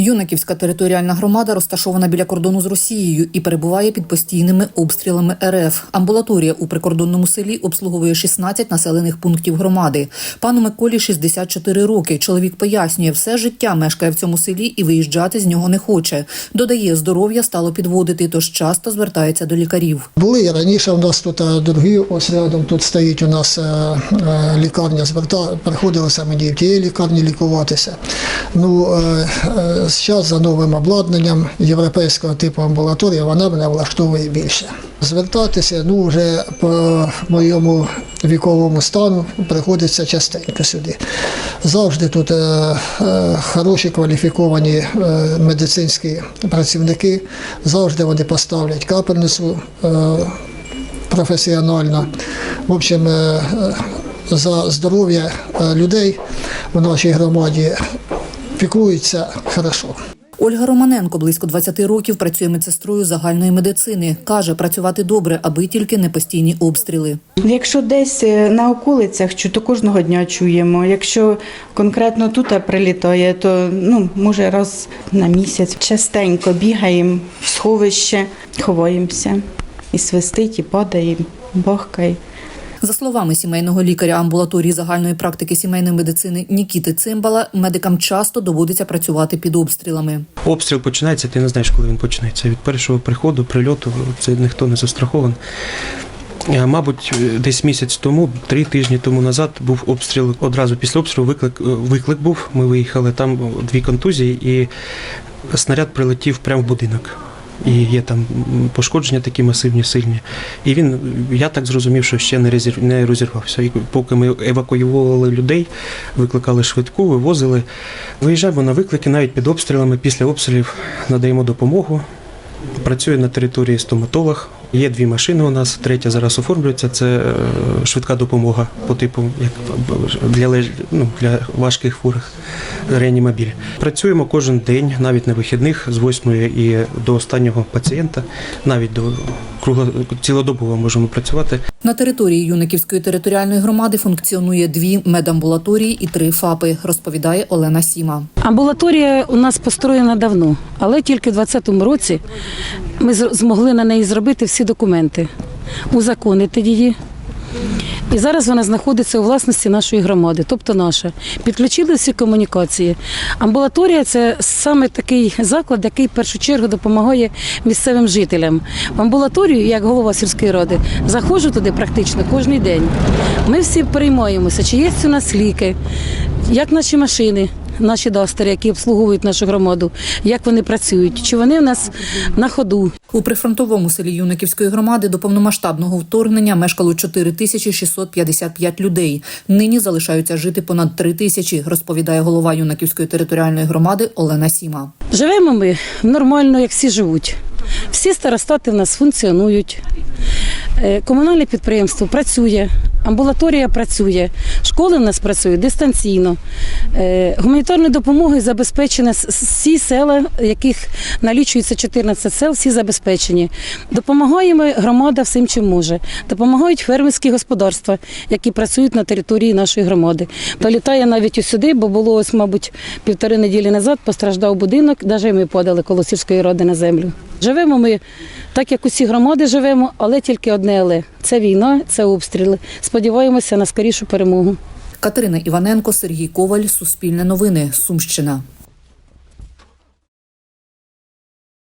Юнаківська територіальна громада розташована біля кордону з Росією і перебуває під постійними обстрілами РФ. Амбулаторія у прикордонному селі обслуговує 16 населених пунктів громади. Пану Миколі 64 роки. Чоловік пояснює, все життя мешкає в цьому селі і виїжджати з нього не хоче. Додає, здоров'я стало підводити, тож часто звертається до лікарів. Були і раніше у нас тут е, другі, ось рядом тут стоїть у нас е, е, лікарня, зверта, приходилося мені в тієї лікарні лікуватися. Ну, зараз за новим обладнанням європейського типу амбулаторія вона мене влаштовує більше. Звертатися, ну, вже по моєму віковому стану приходиться частенько сюди. Завжди тут е, е, хороші кваліфіковані е, медицинські працівники, завжди вони поставлять капельницю. Е, професіонально. В общем, е, е, за здоров'я е, людей в нашій громаді піклуються хорошо. Ольга Романенко близько 20 років працює медсестрою загальної медицини. Каже, працювати добре, аби тільки не постійні обстріли. Якщо десь е, на околицях, чу, то кожного дня чуємо. Якщо конкретно тут прилітає, то ну може раз на місяць частенько бігаємо в сховище, ховаємося. І свистить, і падає, і бахкає. За словами сімейного лікаря амбулаторії загальної практики сімейної медицини Нікіти Цимбала, медикам часто доводиться працювати під обстрілами. Обстріл починається, ти не знаєш, коли він почнеться. Від першого приходу, прильоту, це ніхто не застрахований. Е, Мабуть, е, десь місяць тому, три тижні тому назад, був обстріл. Одразу після обстрілу виклик, е, виклик був. Ми виїхали, там дві контузії, і снаряд прилетів прямо в будинок. І є там пошкодження такі масивні, сильні. І він, я так зрозумів, що ще не розір- не розірвався. І поки ми евакуювали людей, викликали швидку, вивозили. Виїжджаємо на виклики навіть під обстрілами. Після обстрілів надаємо допомогу. Працює на території стоматолог. Є дві машини у нас, третя зараз оформлюється. Це е, швидка допомога по типу як для, ну, для важких хворих реанімобіль. Працюємо кожен день, навіть на вихідних, з 8 і до останнього пацієнта, навіть до кругло цілодобово можемо працювати. На території Юниківської територіальної громади функціонує дві медамбулаторії і три ФАПи, розповідає Олена Сіма. Амбулаторія у нас построєна давно, але тільки в 2020 році ми змогли на неї зробити всі документи, узаконити її. І зараз вона знаходиться у власності нашої громади, тобто наша. Підключили всі комунікації. Амбулаторія це саме такий заклад, який в першу чергу допомагає місцевим жителям. В амбулаторію, як голова сільської ради, заходжу туди практично кожен день. Ми всі переймаємося, чи є у нас ліки, як наші машини. Наші достери, які обслуговують нашу громаду, як вони працюють, чи вони в нас на ходу, У прифронтовому селі Юниківської громади до повномасштабного вторгнення мешкало 4655 людей. Нині залишаються жити понад 3 тисячі, розповідає голова Юнаківської територіальної громади Олена Сіма. Живемо ми нормально, як всі живуть. Всі старостати в нас функціонують. Е, Комунальне підприємство працює, амбулаторія працює, школи в нас працюють дистанційно. Е, Гуманітарною допомогою забезпечені всі села, яких налічується 14 сел, всі забезпечені. Допомагаємо громада всім, чим може. Допомагають фермерські господарства, які працюють на території нашої громади. Долітає навіть сюди, бо було ось, мабуть, півтори неділі назад постраждав будинок, навіть ми подали коло сільської ради на землю. Живемо ми так, як усі громади живемо, але тільки одне але це війна, це обстріли. Сподіваємося на скорішу перемогу. Катерина Іваненко, Сергій Коваль, Суспільне новини, Сумщина.